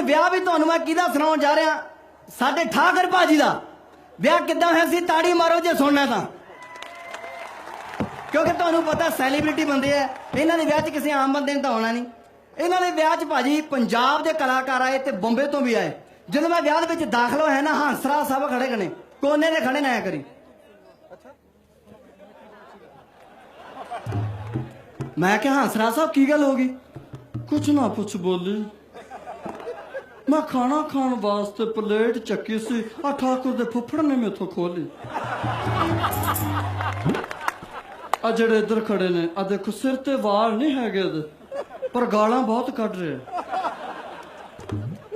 ਹੁਣ ਵਿਆਹ ਵੀ ਤੁਹਾਨੂੰ ਮੈਂ ਕਿਹਦਾ ਸੁਣਾਉਣ ਜਾ ਰਿਹਾ? ਸਾਡੇ ਠਾਕਰ ਭਾਜੀ ਦਾ। ਵਿਆਹ ਕਿੱਦਾਂ ਹੋਇਆ ਸੀ? ਤਾੜੀ ਮਾਰੋ ਜੇ ਸੁਣਨਾ ਤਾਂ। ਕਿਉਂਕਿ ਤੁਹਾਨੂੰ ਪਤਾ ਸੈਲੀਬ੍ਰਿਟੀ ਬੰਦੇ ਆ। ਇਹਨਾਂ ਦੇ ਵਿਆਹ 'ਚ ਕਿਸੇ ਆਮ ਬੰਦੇ ਨੇ ਤਾਂ ਆਉਣਾ ਨਹੀਂ। ਇਹਨਾਂ ਦੇ ਵਿਆਹ 'ਚ ਭਾਜੀ ਪੰਜਾਬ ਦੇ ਕਲਾਕਾਰ ਆਏ ਤੇ ਬੰਬੇ ਤੋਂ ਵੀ ਆਏ। ਜਦੋਂ ਮੈਂ ਵਿਆਹ ਦੇ ਵਿੱਚ ਦਾਖਲ ਹੋਇਆ ਨਾ, ਹਾਂਸਰਾ ਸਾਹਿਬ ਖੜੇ ਕਨੇ ਕੋਨੇ ਦੇ ਖੜੇ ਨਾ ਕਰੀ। ਮੈਂ ਕਿਹਾ, ਹਾਂਸਰਾ ਸਾਹਿਬ, ਕੀ ਗੱਲ ਹੋ ਗਈ? ਕੁਛ ਨਾ ਪੁੱਛ ਬੋਲੀ। ਮੈਂ ਖਾਣਾ ਖਾਣ ਵਾਸਤੇ ਪਲੇਟ ਚੱਕੀ ਸੀ। ਆ ਠਾਕੁਰ ਦੇ ਫੁੱਫੜ ਨੇ ਮੇਥੋਂ ਖੋਲੀ ਆ ਜਿਹੜੇ ਇੱਧਰ ਖੜੇ ਨੇ ਆ ਦੇਖੋ ਸਿਰ ਤੇ ਵਾਲ ਨਹੀਂ ਹੈਗੇ ਇਹਦੇ, ਪਰ ਗਾਲਾਂ ਬਹੁਤ ਕੱਢ ਰਿਹਾ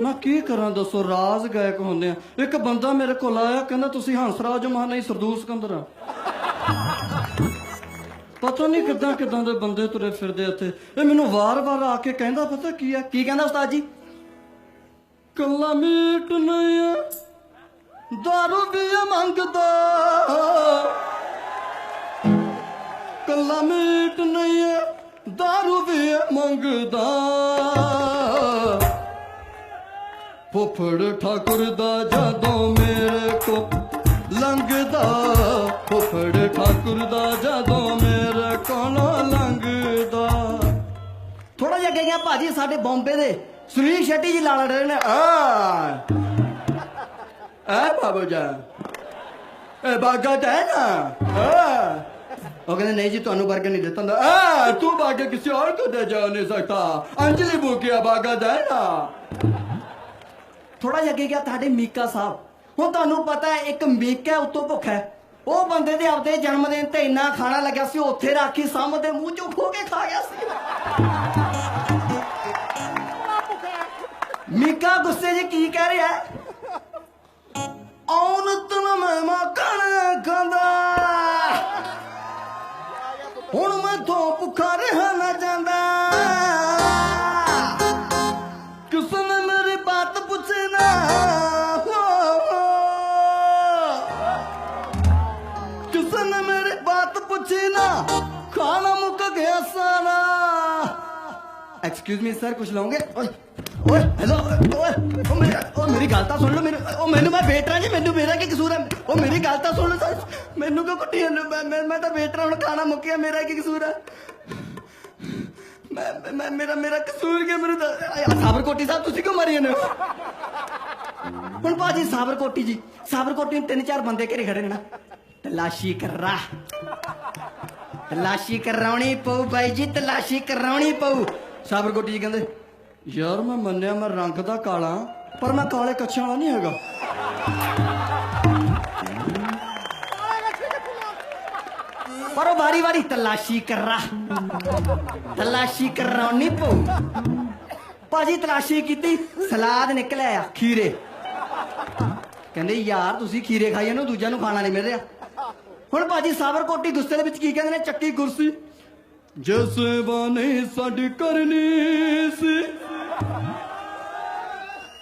ਮੈਂ ਕੀ ਕਰਾਂ ਦੱਸੋ, ਰਾਜ ਗਾਇਕ ਹੁੰਦੇ ਆ। ਇੱਕ ਬੰਦਾ ਮੇਰੇ ਕੋਲ ਆਇਆ, ਕਹਿੰਦਾ ਤੁਸੀਂ ਹੰਸਰਾਜ ਮਾਨ ਨਹੀਂ, ਸਰਦੂਲ ਸਿਕੰਦਰ ਆ। ਪਤਾ ਨਹੀਂ ਕਿਦਾਂ ਕਿਦਾਂ ਦੇ ਬੰਦੇ ਤੁਰੇ ਫਿਰਦੇ ਇੱਥੇ। ਇਹ ਮੈਨੂੰ ਵਾਰ-ਵਾਰ ਆ ਕੇ ਕਹਿੰਦਾ, ਪਤਾ ਕੀ ਆ? ਕੀ ਕਹਿੰਦਾ ਉਸਤਾਦ ਜੀ? ਕੱਲਾ ਮੀਟ ਨਹੀਂ ਦਾਰੂ ਵੀ ਮੰਗਦਾ। ਕੱਲਾ ਮੀਟ ਨਹੀਂ ਦਾਰੂ ਵੀ ਮੰਗਦਾ। ਫੁੱਫੜ ਠਾਕੁਰ ਦਾ ਜਦੋਂ ਮੇਰੇ ਕੋ ਲੰਘਦਾ। ਫੁੱਫੜ ਠਾਕੁਰ ਦਾ ਜਦੋਂ ਮੇਰੇ ਕੋਲੋਂ ਲੰਘਦਾ। ਥੋੜਾ ਜਿਹਾ ਅੱਗੇ ਭਾਜੀ ਸਾਡੇ ਬੰਬੇ ਦੇ। ਸੁਨੀਲ ਸ਼ੈਟੀ ਜੀ ਲਾਲਾ ਡਰੇ ਨੇ। ਆ। ਆ ਬਾਬੂ ਜਾਨ ਇਹ ਬਾਗਤ ਹੈ ਨਾ। ਆ। ਉਹ ਕਹਿੰਦੇ, ਨਹੀਂ ਜੀ, ਤੁਹਾਨੂੰ ਬਰਗਰ ਨਹੀਂ ਦਿੱਤਾ ਹੁੰਦਾ। ਆ, ਤੂੰ ਬਾਗਰ ਕਿਸੇ ਹੋਰ ਤੋਂ ਦੇ ਜਾ ਨਹੀਂ ਸਕਦਾ। ਅੰਜਲੀ ਬੁਕਿਆ ਬਾਗਤ ਹੈ ਨਾ। ਥੋੜਾ ਜਿਹਾ ਅੱਗੇ ਗਿਆ ਤੁਹਾਡੇ ਮੀਕਾ ਸਾਹਿਬ। ਹੁਣ ਤੁਹਾਨੂੰ ਪਤਾ ਹੈ, ਇੱਕ ਮੀਕਾ ਉੱਤੋਂ ਭੁੱਖਾ ਹੈ। ਉਹ ਬੰਦੇ ਦੇ ਆਪਦੇ ਜਨਮ ਦਿਨ ਤੇ ਇੰਨਾ ਖਾਣਾ ਲੱਗਿਆ ਸੀ, ਉੱਥੇ ਰਾਖੀ ਸਾਹਮਣੇ ਮੂੰਹ ਚੋਂ ਖੋ ਕੇ ਖਾ ਗਿਆ ਸੀ। ਗੁੱਸੇ 'ਚ ਕੀ ਕਹਿ ਰਿਹਾ? ਹੈ ਆਉਣ ਮੈਂ ਮਕਣ ਖਾਂਦਾ। ਹੁਣ ਮੈਂ ਤੋਂ ਭੁੱਖਾ ਰਹਿ ਨਾ ਜਾਂਦਾ ਕਿਸੇ ਨੇ ਮੇਰੀ ਬਾਤ ਪੁੱਛੇ ਨਾ। ਕਿਸੇ ਨੇ ਮੇਰੀ ਬਾਤ ਪੁੱਛੀ ਨਾ। ਖਾਣਾ ਮੁੱਕ ਗਿਆ ਸਾਰਾ। ਐਕਸਕਿਊਜ਼ ਮੀ ਸਰ ਕੁਝ ਲਓਗੇ ਓਏ ਹੈਲੋ ਓਏ ਉਹ ਮੇਰੀ ਉਹ ਮੇਰੀ ਗੱਲ ਤਾਂ ਸੁਣ ਲਓ ਮੇਰੇ ਉਹ ਮੈਨੂੰ ਮੈਂ ਵੇਟਰਾਂ ਜੀ ਮੈਨੂੰ ਮੇਰਾ ਕੀ ਕਸੂਰ ਹੈ? ਉਹ ਮੇਰੀ ਗੱਲ ਤਾਂ ਸੁਣ ਲਓ ਸਰ। ਮੈਨੂੰ ਕਿਉਂ ਕੁੱਟੀ ਜਾਂਦੇ ਹੋ? ਮੈਂ ਮੈਂ- ਮੈਂ ਤਾਂ ਵੇਟਰ ਹੁਣ ਖਾਣਾ ਮੁੱਕਿਆ ਮੇਰਾ ਕੀ ਕਸੂਰ ਹੈ? ਮੈਂ ਮੈਂ- ਮੈਂ ਮੇਰਾ ਮੇਰਾ ਕਸੂਰ ਕੀ ਹੈ? ਮੈਨੂੰ ਤਾਂ ਆ, ਸਾਬਰਕੋਟੀ ਸਾਹਿਬ ਤੁਸੀਂ ਕਿਉਂ ਮਾਰੀ ਜਾਂਦੇ ਹੋ? ਹੁਣ ਬਾਜੀ ਸਾਬਰਕੋਟੀ ਜੀ ਸਾਬਰਕੋਟੀ ਨੂੰ ਤਿੰਨ ਚਾਰ ਬੰਦੇ ਘੇਰੇ ਖੜੇ ਨੇ ਨਾ। ਤਲਾਸ਼ੀ ਕਰਰਾ ਤਲਾਸ਼ੀ ਕਰਾਉਣੀ ਪਊ ਬਾਈ ਜੀ ਤਲਾਸ਼ੀ ਕਰਾਉਣੀ ਪਊ। ਸਾਬਰਕੋਟੀ ਜੀ ਕਹਿੰਦੇ ਯਾਰ ਮੈਂ ਮੰਨਿਆ ਮੈਂ ਰੰਗ ਦਾ ਕਾਲਾ ਪਰ ਮੈਂ ਕਾਲੇ ਕੱਛਾਂ ਵਾਲਾ ਨਹੀਂ ਹੈਗਾ। ਪਰ ਉਹ ਵਾਰੀ ਵਾਰੀ ਤਲਾਸ਼ੀ ਕਰਰਾ ਤਲਾਸ਼ੀ ਕਰਾਉਣੀ ਪਊ ਭਾਜੀ ਤਲਾਸ਼ੀ ਕੀਤੀ ਸਲਾਦ ਨਿਕਲਿਆ ਆ ਖੀਰੇ। ਕਹਿੰਦੇ ਯਾਰ ਤੁਸੀਂ ਖੀਰੇ ਖਾਈ ਜਾਂਦੇ ਹੋ ਦੂਜਿਆਂ ਨੂੰ ਖਾਣਾ ਨਹੀਂ ਮਿਲ ਰਿਹਾ। ਹੁਣ ਭਾਜੀ ਸਾਬਰਕੋਟੀ ਗੁੱਸੇ ਦੇ ਵਿੱਚ ਕੀ ਕਹਿੰਦੇ ਨੇ? ਚੱਕੀ ਕੁਰਸੀ। ਜਿਸ ਬਾਨੇ ਸਾਡੀ ਕਰਨੀ ਸੀ।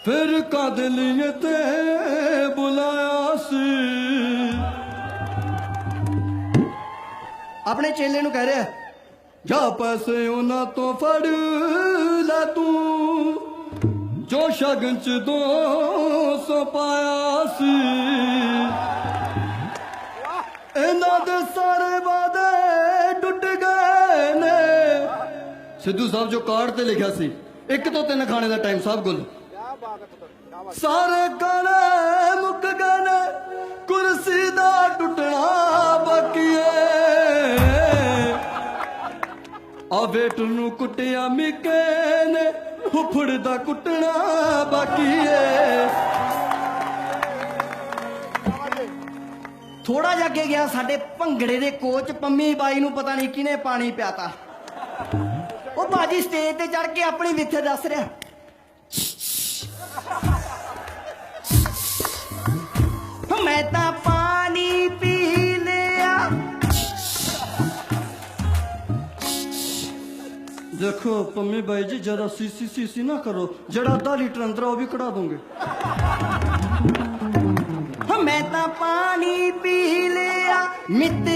ਫਿਰ ਕਦ ਲਈ ਤੇ ਬੁਲਾਇਆ ਸੀ। ਆਪਣੇ ਚੇਲੇ ਨੂੰ ਕਹਿ ਰਿਹਾ ਜਾ ਪੈਸੇ ਉਹਨਾਂ ਤੋਂ ਫੜ ਲੈ ਤੂੰ। ਜੋ ਸ਼ਗਨ ਚ ਦੋ ਸੌ ਪਾਇਆ ਸੀ। ਇਹਨਾਂ ਦੇ ਸਾਰੇ ਵਾਦੇ ਟੁੱਟ ਗਏ ਨੇ। ਸਿੱਧੂ ਸਾਹਿਬ ਜੋ ਕਾਰਡ ਤੇ ਲਿਖਿਆ ਸੀ ਇੱਕ ਤੋਂ ਤਿੰਨ ਖਾਣੇ ਦਾ ਟਾਈਮ ਸਾਹਿਬ ਗੁੱਲ। ਸਾਰੇ ਗਾਣੇ ਮੁੱਕ ਗਏ ਨੇ ਕੁਰਸੀ ਦਾ ਟੁੱਟਣਾ ਬਾਕੀ ਏ ਆ ਵੇਟ ਨੂੰ ਕੁੱਟਿਆ ਮਿੱਕੇ ਨੇ ਫੁੱਫੜ ਦਾ ਕੁੱਟਣਾ ਬਾਕੀ ਏ ਥੋੜਾ ਜਿਹਾ ਅੱਗੇ ਗਿਆ ਸਾਡੇ ਭੰਗੜੇ ਦੇ ਕੋਚ ਪੰਮੀ ਬਾਈ ਨੂੰ ਪਤਾ ਨਹੀਂ ਕਿਹਨੇ ਪਾਣੀ ਪਿਆਤਾ। ਉਹ ਬਾਜੀ ਸਟੇਜ ਤੇ ਚੜ ਕੇ ਆਪਣੀ ਵਿਥ ਦੱਸ ਰਿਹਾ। ਮੈਂ ਤਾਂ ਪਾਣੀ ਪੀ ਲਿਆ। ਦੇਖੋ ਪੰਮੀ ਬਾਈ ਜੀ ਜਰਾ ਸੀਸੀ ਸੀਸੀ ਨਾ ਕਰੋ। ਜਿਹੜਾ ਅੱਧਾ ਲੀਟਰ ਅੰਦਰ ਉਹ ਵੀ ਕਢਾ ਦੂੰਗੇ। ਮੈਂ ਤਾਂ ਪਾਣੀ ਪੀ ਲਿਆ। ਮਿੱਤਰਾ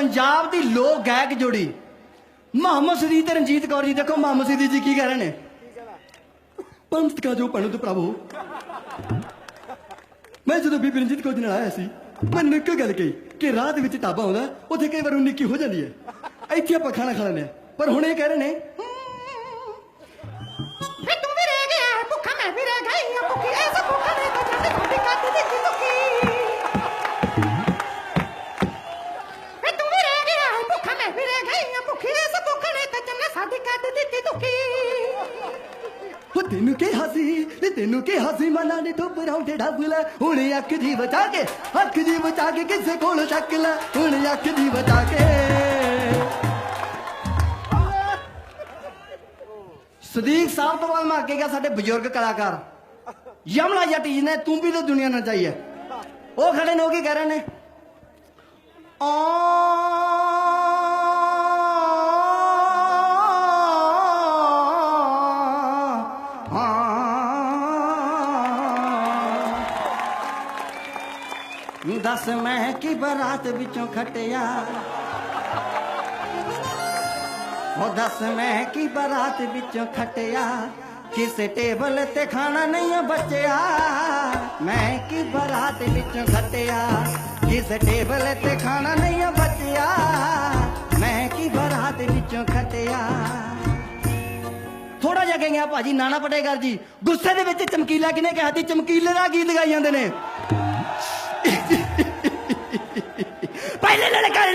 ਪੰਜਾਬ ਦੀ ਲੋਕ ਗਾਇਕ ਜੋੜੀ। ਮੁਹੰਮਦ ਸਦੀਕ ਤੇ ਰਣਜੀਤ ਕੌਰ ਜੀ, ਦੇਖੋ ਮੁਹੰਮਦ ਸਦੀਕ ਜੀ ਕੀ ਕਹਿ ਰਹੇ ਨੇ। ਪੰਥ ਕਾ ਜੋ ਪਣਤ ਪ੍ਰਭੂ ਮੈਂ ਜਦੋਂ ਬੀਬੀ ਰਣਜੀਤ ਕੌਰ ਜੀ ਨਾਲ ਆਇਆ ਸੀ, ਮੈਨੂੰ ਇੱਕ ਗੱਲ ਕਹੀ ਕਿ ਰਾਹ ਦੇ ਵਿੱਚ ਢਾਬਾ ਆਉਂਦਾ, ਉੱਥੇ ਕਈ ਵਾਰ ਉਹ ਨਿੱਕੀ ਹੋ ਜਾਂਦੀ ਹੈ। ਇੱਥੇ ਆਪਾਂ ਖਾਣਾ ਖਾ ਲੈਂਦੇ ਹਾਂ। ਪਰ ਹੁਣ ਇਹ ਕਹਿ ਰਹੇ ਨੇ ਤੈਨੂੰ ਕਿਹਾ ਸੀ ਮਨਾਂ ਨੇ ਧੁੱਪ ਢੱਬ ਲੈ। ਹੁਣ ਅੱਖ ਦੀ ਬਚਾ ਕੇ, ਅੱਖ ਦੀ ਬਚਾ ਕੇ ਕਿਸੇ ਕੋਲ ਚੱਕ ਲੈ। ਹੁਣ ਅੱਖ ਦੀ ਬਚਾ ਕੇ। ਸਦੀਕ ਸਾਹਿਬ ਤੋਂ ਬਾਅਦ ਮੈਂ ਅੱਗੇ ਗਿਆ ਸਾਡੇ ਬਜ਼ੁਰਗ ਕਲਾਕਾਰ। ਯਮਲਾ ਜੱਟੀ ਜੀ ਨੇ, ਤੂੰ ਵੀ ਤਾਂ ਦੁਨੀਆ ਨਾਲ ਚਾਹੀਏ ਉਹ ਖੜੇ ਨੇ, ਉਹ ਕੀ ਕਹਿ ਰਹੇ ਨੇ? ਦੱਸ ਮੈਂ ਕੀ ਬਰਾਤ ਵਿੱਚੋਂ ਖਟਿਆ? ਉਹ ਦੱਸ ਮੈਂ ਕੀ ਬਰਾਤ ਵਿੱਚੋਂ ਖਟਿਆ? ਕਿਸੇ ਟੇਬਲ ਤੇ ਖਾਣਾ ਨਹੀਂ ਬਚਿਆ? ਮੈਂ ਕੀ ਬਰਾਤ ਵਿੱਚੋਂ ਖਟਿਆ? ਕਿਸੇ ਟੇਬਲ ਤੇ ਖਾਣਾ ਨਹੀਂ ਬਚਿਆ? ਮੈਂ ਕੀ ਬਰਾਤ ਵਿੱਚੋਂ ਖਟਿਆ? ਥੋੜਾ ਜਿਹਾ ਗਈਆਂ ਭਾਜੀ, ਨਾਨਾ ਪਟੇਗਰ ਜੀ, ਗੁੱਸੇ ਦੇ ਵਿੱਚ ਚਮਕੀਲਾ ਕਿਨੇ ਕਿਹਾ ਸੀ? ਚਮਕੀਲੇ ਦਾ ਗੀਤ ਗਾਈ ਜਾਂਦੇ ਨੇ। 来来来来干